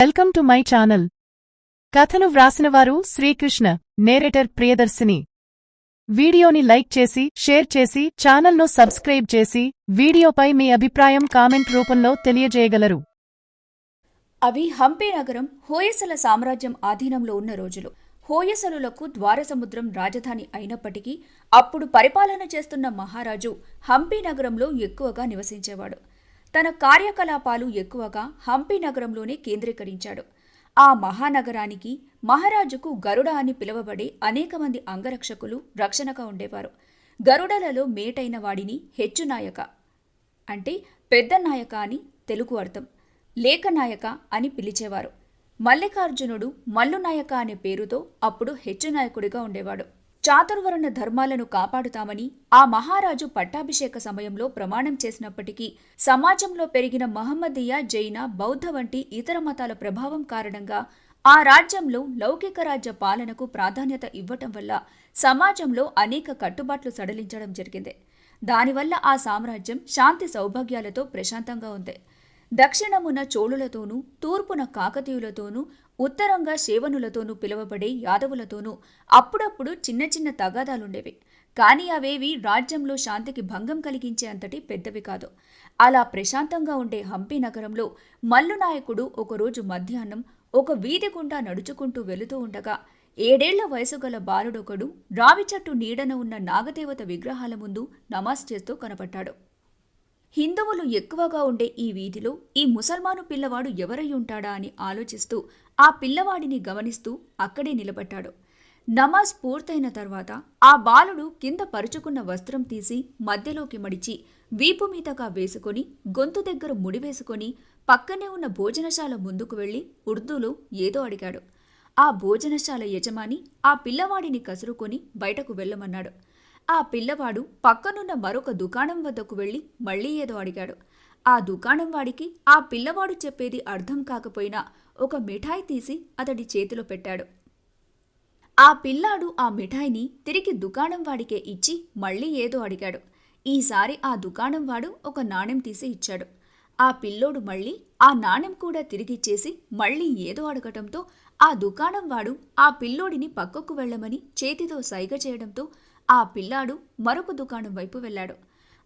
Welcome to my channel. కథను వ్రాసినవారు Srikrishna narrator Priyadarshini. వీడియోని like చేసి షేర్ చేసి ఛానల్ను సబ్స్క్రైబ్ చేసి వీడియోపై మీ అభిప్రాయం కామెంట్ రూపంలో తెలియజేయగలరు. అవి హంపి నగరం హోయసల సామ్రాజ్యం ఆధీనంలో ఉన్న రోజులు. హోయసలులకు ద్వారసముద్రం రాజధాని అయినప్పటికీ అప్పుడు పరిపాలన చేస్తున్న మహారాజు హంపి నగరంలో ఎక్కువగా నివసించేవాడు. తన కార్యకలాపాలు ఎక్కువగా హంపి నగరంలోనే కేంద్రీకరించాడు. ఆ మహానగరానికి మహారాజుకు గరుడ అని పిలువబడే అనేక మంది అంగరక్షకులు రక్షణగా ఉండేవారు. గరుడలలో మేటైన వాడిని హెచ్చునాయక అంటే పెద్ద నాయక అని తెలుగు అర్థం. లేఖనాయక అని పిలిచేవారు. మల్లికార్జునుడు మల్లునాయక అనే పేరుతో అప్పుడు హెచ్చునాయకుడిగా ఉండేవాడు. చాతుర్వర్ణ ధర్మాలను కాపాడుతామని ఆ మహారాజు పట్టాభిషేక సమయంలో ప్రమాణం చేసినప్పటికీ సమాజంలో పెరిగిన మహమ్మదీయ జైన బౌద్ధ వంటి ఇతర మతాల ప్రభావం కారణంగా ఆ రాజ్యంలో లౌకిక రాజ్య పాలనకు ప్రాధాన్యత ఇవ్వటం వల్ల సమాజంలో అనేక కట్టుబాట్లు సడలించడం జరిగింది. దానివల్ల ఆ సామ్రాజ్యం శాంతి సౌభాగ్యాలతో ప్రశాంతంగా ఉంది. దక్షిణమున చోళులతోనూ తూర్పున కాకతీయులతోనూ ఉత్తరంగా శేవనులతోనూ పిలువబడే యాదవులతోనూ అప్పుడప్పుడు చిన్న చిన్న తగాదాలుండేవి. కానీ అవేవి రాజ్యంలో శాంతికి భంగం కలిగించే అంతటి పెద్దవి కాదు. అలా ప్రశాంతంగా ఉండే హంపి నగరంలో మల్లునాయకుడు ఒకరోజు మధ్యాహ్నం ఒక వీధి గుండా నడుచుకుంటూ వెళుతూ ఉండగా ఏడేళ్ళ వయసు గల బాలుడొకడు రావి చెట్టు నీడన ఉన్న నాగదేవత విగ్రహాల ముందు నమాజ్ చేస్తూ కనపడ్డాడు. హిందువులు ఎక్కువగా ఉండే ఈ వీధిలో ఈ ముసల్మాను పిల్లవాడు ఎవరై ఉంటాడా అని ఆలోచిస్తూ ఆ పిల్లవాడిని గమనిస్తూ అక్కడే నిలబడ్డాడు. నమాజ్ పూర్తయిన తర్వాత ఆ బాలుడు కింద పరుచుకున్న వస్త్రం తీసి మధ్యలోకి మడిచి వీపు మీదగా వేసుకొని గొంతు దగ్గర ముడివేసుకొని పక్కనే ఉన్న భోజనశాల ముందుకు వెళ్ళి ఉర్దూలో ఏదో అడిగాడు. ఆ భోజనశాల యజమాని ఆ పిల్లవాడిని కసురుకొని బయటకు వెళ్ళమన్నాడు. ఆ పిల్లవాడు పక్కనున్న మరొక దుకాణం వద్దకు వెళ్ళి మళ్ళీ ఏదో అడిగాడు. ఆ దుకాణం వాడికి ఆ పిల్లవాడు చెప్పేది అర్థం కాకపోయినా ఒక మిఠాయి తీసి అతడి చేతిలో పెట్టాడు. ఆ పిల్లాడు ఆ మిఠాయిని తిరిగి దుకాణం వాడికే ఇచ్చి మళ్ళీ ఏదో అడిగాడు. ఈసారి ఆ దుకాణం వాడు ఒక నాణెం తీసి ఇచ్చాడు. ఆ పిల్లోడు మళ్ళీ ఆ నాణెం కూడా తిరిగిచ్చేసి మళ్ళీ ఏదో అడగటంతో ఆ దుకాణం వాడు ఆ పిల్లోడిని పక్కకు వెళ్ళమని చేతితో సైగ చేయడంతో ఆ పిల్లాడు మరొక దుకాణం వైపు వెళ్ళాడు.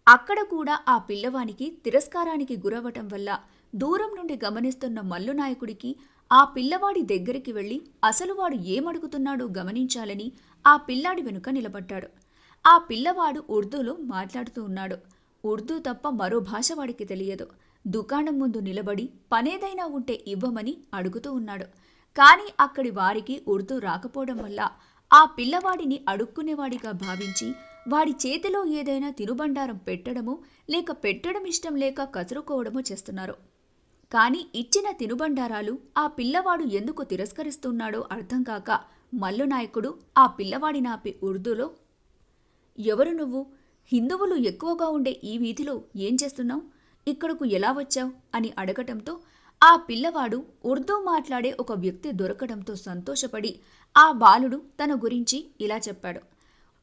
అక్కడ కూడా ఆ పిల్లవానికి తిరస్కారానికి గురవటం వల్ల దూరం నుండి గమనిస్తున్న మల్లునాయకుడికి ఆ పిల్లవాడి దగ్గరికి వెళ్ళి అసలు వాడు ఏమడుగుతున్నాడో గమనించాలని ఆ పిల్లాడి వెనుక నిలబడ్డాడు. ఆ పిల్లవాడు ఉర్దూలో మాట్లాడుతూ ఉన్నాడు. ఉర్దూ తప్ప మరో భాష వాడికి తెలియదు. దుకాణం ముందు నిలబడి పనేదైనా ఉంటే ఇవ్వమని అడుగుతూ ఉన్నాడు. కానీ అక్కడి వారికి ఉర్దూ రాకపోవడం వల్ల ఆ పిల్లవాడిని అడుక్కునేవాడిగా భావించి వాడి చేతిలో ఏదైనా తినుబండారం పెట్టడమో లేక పెట్టడం ఇష్టం లేక కసురుకోవడమో చేస్తున్నారు. కానీ ఇచ్చిన తినుబండారాలు ఆ పిల్లవాడు ఎందుకు తిరస్కరిస్తున్నాడో అర్థం కాక మల్లునాయకుడు ఆ పిల్లవాడి నాపి ఉర్దూలో ఎవరు నువ్వు? హిందువులు ఎక్కువగా ఉండే ఈ వీధిలో ఏం చేస్తున్నావు? ఇక్కడకు ఎలా వచ్చావు? అని అడగటంతో ఆ పిల్లవాడు ఉర్దూ మాట్లాడే ఒక వ్యక్తి దొరకడంతో సంతోషపడి ఆ బాలుడు తన గురించి ఇలా చెప్పాడు.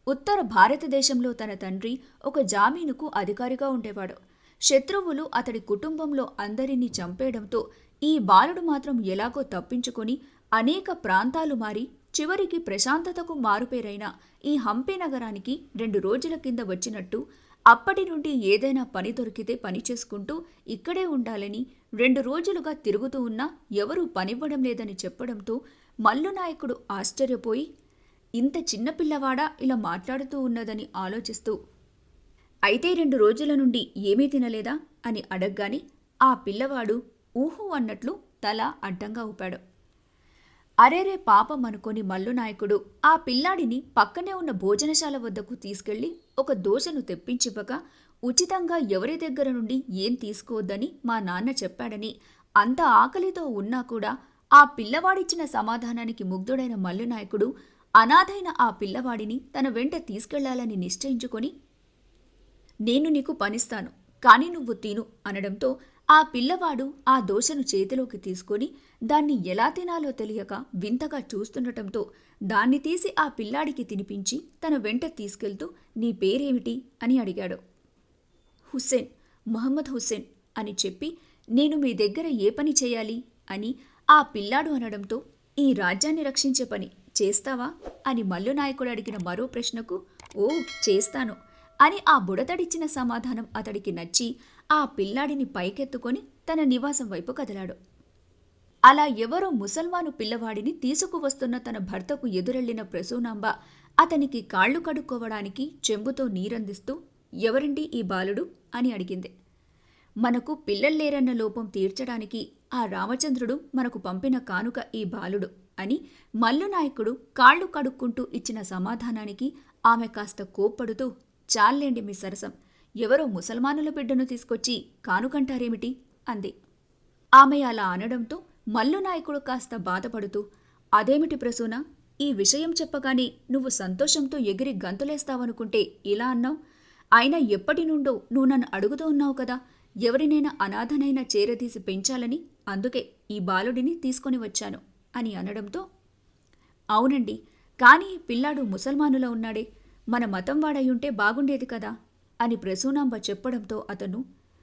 ఉత్తర భారతదేశంలో తన తండ్రి ఒక జామీనుకు అధికారిగా ఉండేవాడు. శత్రువులు అతడి కుటుంబంలో అందరినీ చంపేయడంతో ఈ బాలుడు మాత్రం ఎలాగో తప్పించుకొని అనేక ప్రాంతాలు మారి చివరికి ప్రశాంతతకు మారుపేరైన ఈ హంపి నగరానికి రెండు రోజుల కింద వచ్చినట్టు అప్పటి నుండి ఏదైనా పని దొరికితే పని చేసుకుంటూ ఇక్కడే ఉండాలని రెండు రోజులుగా తిరుగుతూ ఉన్నా ఎవరూ పనివ్వడం లేదని చెప్పడంతో మల్లునాయకుడు ఆశ్చర్యపోయి ఇంత చిన్నపిల్లవాడా ఇలా మాట్లాడుతూ ఉన్నదని ఆలోచిస్తూ అయితే రెండు రోజుల నుండి ఏమీ తినలేదా అని అడగగానే ఆ పిల్లవాడు ఊహు అన్నట్లు తల అడ్డంగా ఊపాడు. అరేరే పాపం అనుకొని మల్లునాయకుడు ఆ పిల్లాడిని పక్కనే ఉన్న భోజనశాల వద్దకు తీసుకెళ్ళి ఒక దోశను తెప్పించివ్వగా ఉచితంగా ఎవరి దగ్గర నుండి ఏం తీసుకోవద్దని మా నాన్న చెప్పాడని అంత ఆకలితో ఉన్నా కూడా ఆ పిల్లవాడిచ్చిన సమాధానానికి ముగ్ధుడైన మల్లునాయకుడు అనాథైన ఆ పిల్లవాడిని తన వెంట తీసుకెళ్ళాలని నిశ్చయించుకొని నేను నీకు పనిస్తాను కానీ నువ్వు తిను అనడంతో ఆ పిల్లవాడు ఆ దోశను చేతిలోకి తీసుకొని దాన్ని ఎలా తినాలో తెలియక వింతగా చూస్తుండటంతో దాన్ని తీసి ఆ పిల్లాడికి తినిపించి తన వెంట తీసుకెళ్తూ నీ పేరేమిటి? అని అడిగాడు. హుస్సేన్ మహమ్మద్ హుస్సేన్ అని చెప్పి నేను మీ దగ్గర ఏ పని చేయాలి? అని ఆ పిల్లాడు అనడంతో ఈ రాజ్యాన్ని రక్షించే పని చేస్తావా? అని మల్లునాయకుడు అడిగిన మరో ప్రశ్నకు ఓ చేస్తాను అని ఆ బుడతడిచ్చిన సమాధానం అతడికి నచ్చి ఆ పిల్లాడిని పైకెత్తుకొని తన నివాసం వైపు కదిలాడు. అలా ఎవరో ముసల్మాను పిల్లవాడిని తీసుకువస్తున్న తన భర్తకు ఎదురెళ్ళిన ప్రసూనాంబ అతనికి కాళ్ళు కడుక్కోవడానికి చెంబుతో నీరందిస్తూ ఎవరండి ఈ బాలుడు? అని అడిగింది. మనకు పిల్లల్లేరన్న లోపం తీర్చడానికి ఆ రామచంద్రుడు మనకు పంపిన కానుక ఈ బాలుడు అని మల్లునాయకుడు కాళ్ళు కడుక్కుంటూ ఇచ్చిన సమాధానానికి ఆమె కాస్త కోప్పడుతూ చాల్లేండి మీ సరసం. ఎవరో ముసల్మానుల బిడ్డను తీసుకొచ్చి కానుకంటారేమిటి? అంది. ఆమె అలా అనడంతో మల్లునాయకుడు కాస్త బాధపడుతూ అదేమిటి ప్రసూన? ఈ విషయం చెప్పగానే నువ్వు సంతోషంతో ఎగిరి గంతులేస్తావనుకుంటే ఇలా అన్నావు? అయినా ఎప్పటి నుండో నువ్వు నన్ను అడుగుతూ ఉన్నావు కదా ఎవరినైనా అనాథనైనా చేరదీసి పెంచాలని అందుకే ఈ బాలుడిని తీసుకొని వచ్చాను అని అనడంతో అవునండి కానీ పిల్లాడు ముసల్మానులో ఉన్నాడే మన మతం వాడయుంటే బాగుండేది కదా? అని ప్రసూనాంబ చెప్పడంతో అతను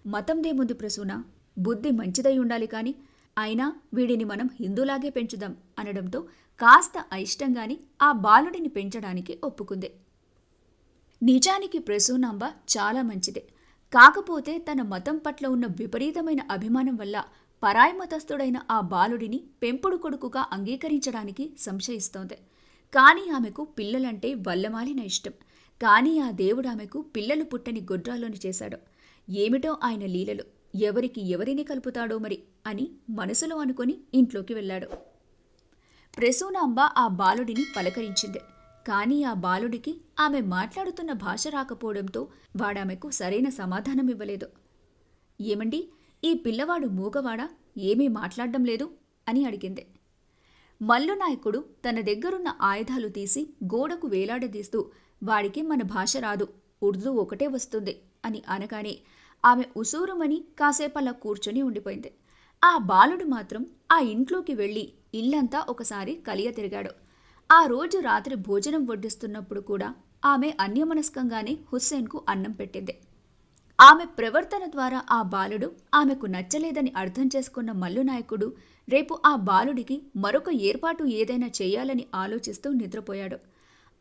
మతందేముంది ప్రసూన? బుద్ధి మంచిదై ఉండాలి కాని అయినా వీడిని మనం హిందూలాగే పెంచుదాం అనడంతో కాస్త అయిష్టంగాని ఆ బాలుడిని పెంచడానికి ఒప్పుకుంది. నిజానికి ప్రసూనాంబ చాలా మంచిదే. కాకపోతే తన మతం పట్ల ఉన్న విపరీతమైన అభిమానం వల్ల పరాయి మతస్థుడైన ఆ బాలుడిని పెంపుడు కొడుకుగా అంగీకరించడానికి సంశయిస్తోంది. కానీ ఆమెకు పిల్లలంటే వల్లమాలిన ఇష్టం. కానీ ఆ దేవుడు ఆమెకు పిల్లలు పుట్టని గొడ్రాలోని చేశాడు. ఏమిటో ఆయన లీలలు. ఎవరికి ఎవరిని కలుపుతాడో మరి? అని మనసులో అనుకొని ఇంట్లోకి వెళ్ళాడు. ప్రసూనాంబ ఆ బాలుడిని పలకరించింది. కానీ ఆ బాలుడికి ఆమె మాట్లాడుతున్న భాష రాకపోవడంతో వాడామెకు సరైన సమాధానం ఇవ్వలేదు. ఏమండి ఈ పిల్లవాడు మూగవాడా? ఏమీ మాట్లాడడం లేదు? అని అడిగింది. మల్లునాయకుడు తన దగ్గరున్న ఆయుధాలు తీసి గోడకు వేలాడదీస్తూ వాడికి మన భాష రాదు ఉర్దూ ఒకటే వస్తుంది అని అనగానే ఆమె ఉసూరుమని కాసేపలా కూర్చొని ఉండిపోయింది. ఆ బాలుడు మాత్రం ఆ ఇంట్లోకి వెళ్ళి ఇల్లంతా ఒకసారి కలియ తిరిగాడు. ఆ రోజు రాత్రి భోజనం వడ్డిస్తున్నప్పుడు కూడా ఆమె అన్యమనస్కంగానే హుస్సేన్కు అన్నం పెట్టింది. ఆమె ప్రవర్తన ద్వారా ఆ బాలుడు ఆమెకు నచ్చలేదని అర్థం చేసుకున్న మల్లునాయకుడు రేపు ఆ బాలుడికి మరొక ఏర్పాటు ఏదైనా చేయాలని ఆలోచిస్తూ నిద్రపోయాడు.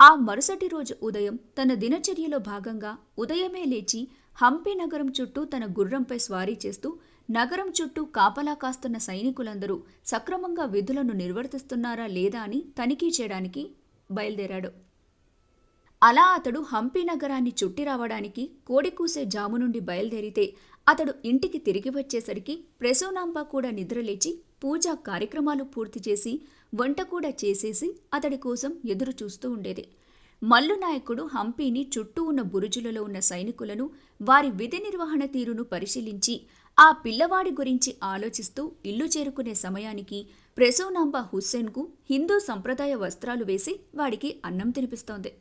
ఆ మరుసటి రోజు ఉదయం తన దినచర్యలో భాగంగా ఉదయమే లేచి హంపి నగరం చుట్టూ తన గుర్రంపై స్వారీ చేస్తూ నగరం చుట్టూ కాపలా కాస్తున్న సైనికులందరూ సక్రమంగా విధులను నిర్వర్తిస్తున్నారా లేదా అని తనిఖీ చేయడానికి బయలుదేరాడు. అలా అతడు హంపి నగరాన్ని చుట్టి రావడానికి కోడికూసే జాము నుండి బయలుదేరితే అతడు ఇంటికి తిరిగి వచ్చేసరికి ప్రసూనాంబ కూడా నిద్రలేచి పూజా కార్యక్రమాలు పూర్తి చేసి వంట కూడా చేసేసి అతడి కోసం ఎదురు చూస్తూ ఉండేది. మల్లునాయకుడు హంపీని చుట్టూ ఉన్న బురుజులలో ఉన్న సైనికులను వారి విధి నిర్వహణ తీరును పరిశీలించి ఆ పిల్లవాడి గురించి ఆలోచిస్తూ ఇల్లు చేరుకునే సమయానికి ప్రసూనాంబ హుస్సేన్కు హిందూ సంప్రదాయ వస్త్రాలు వేసి వాడికి అన్నం తినిపిస్తోంది.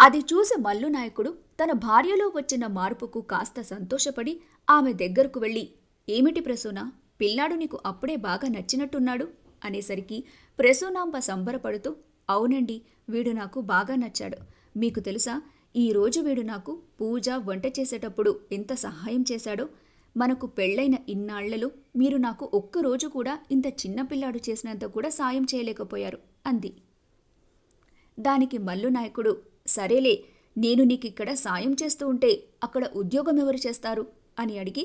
అది చూసి మల్లునాయకుడు తన భార్యలో వచ్చిన మార్పుకు కాస్త సంతోషపడి ఆమె దగ్గరకు వెళ్ళి ఏమిటి ప్రసూన? పిల్లాడు నీకు అప్పుడే బాగా నచ్చినట్టున్నాడు. అనేసరికి ప్రసూనాంబ సంబరపడుతూ అవునండి వీడు నాకు బాగా నచ్చాడు. మీకు తెలుసా ఈరోజు వీడు నాకు పూజ వంట చేసేటప్పుడు ఎంత సహాయం చేశాడో? మనకు పెళ్ళైన ఇన్నాళ్ళలో మీరు నాకు ఒక్కరోజు కూడా ఇంత చిన్న పిల్లాడు చేసినంత కూడా సాయం చేయలేకపోయారు అంది. దానికి మల్లు నాయకుడు సరేలే నేను నీకిక్కడ సాయం చేస్తూ ఉంటే అక్కడ ఉద్యోగం ఎవరు చేస్తారు? అని అడిగి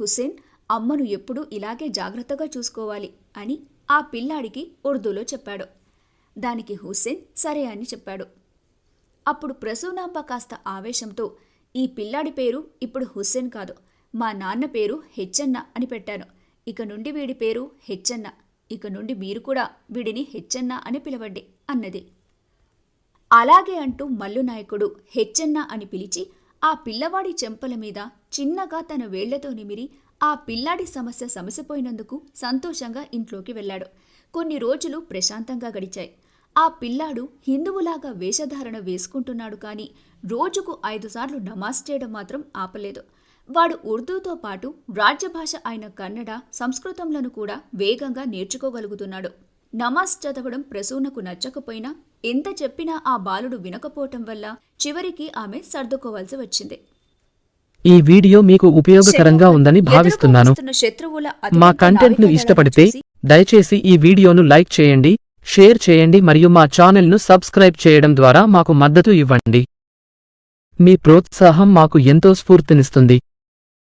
హుస్సేన్ అమ్మను ఎప్పుడూ ఇలాగే జాగ్రత్తగా చూసుకోవాలి అని ఆ పిల్లాడికి ఉర్దూలో చెప్పాడు. దానికి హుస్సేన్ సరే అని చెప్పాడు. అప్పుడు ప్రసూనాంబ కాస్త ఆవేశంతో ఈ పిల్లాడి పేరు ఇప్పుడు హుస్సేన్ కాదు మా నాన్న పేరు హెచ్చన్న అని పెట్టాను. ఇక నుండి వీడి పేరు హెచ్చన్న ఇక నుండి మీరు కూడా వీడిని హెచ్చన్న అని పిలవండి అన్నది. అలాగే అంటూ మల్లునాయకుడు హెచ్చన్న అని పిలిచి ఆ పిల్లవాడి చెంపల మీద చిన్నగా తన వేళ్ళతో నిమిరి ఆ పిల్లాడి సమస్య సమసిపోయినందుకు సంతోషంగా ఇంట్లోకి వెళ్ళాడు. కొన్ని రోజులు ప్రశాంతంగా గడిచాయి. ఆ పిల్లాడు హిందువులాగా వేషధారణ వేసుకుంటున్నాడు కానీ రోజుకు ఐదుసార్లు నమాజ్ చేయడం మాత్రం ఆపలేదు. వాడు ఉర్దూతో పాటు రాజ్యభాష అయిన కన్నడ సంస్కృతంలను కూడా వేగంగా నేర్చుకోగలుగుతున్నాడు. నమాజ్ చదవడం ప్రసూనకు నచ్చకపోయినా ఎంత చెప్పినా ఆ బాలుడు వినకపోవటం వల్ల చివరికి ఆమె సర్దుకోవాల్సి వచ్చింది. ఈ వీడియో మీకు ఉపయోగకరంగా ఉందని భావిస్తున్నాను. మా అతిపెద్ద కంటెంట్ను నావికాదళాన్ని ఇష్టపడితే చూసి దయచేసి ఈ వీడియోను లైక్ చేయండి షేర్ చేయండి మరియు మా ఛానల్ను సబ్స్క్రైబ్ చేయడం ద్వారా మాకు మద్దతు ఇవ్వండి. మీ ప్రోత్సాహం మాకు ఎంతో స్ఫూర్తినిస్తుంది.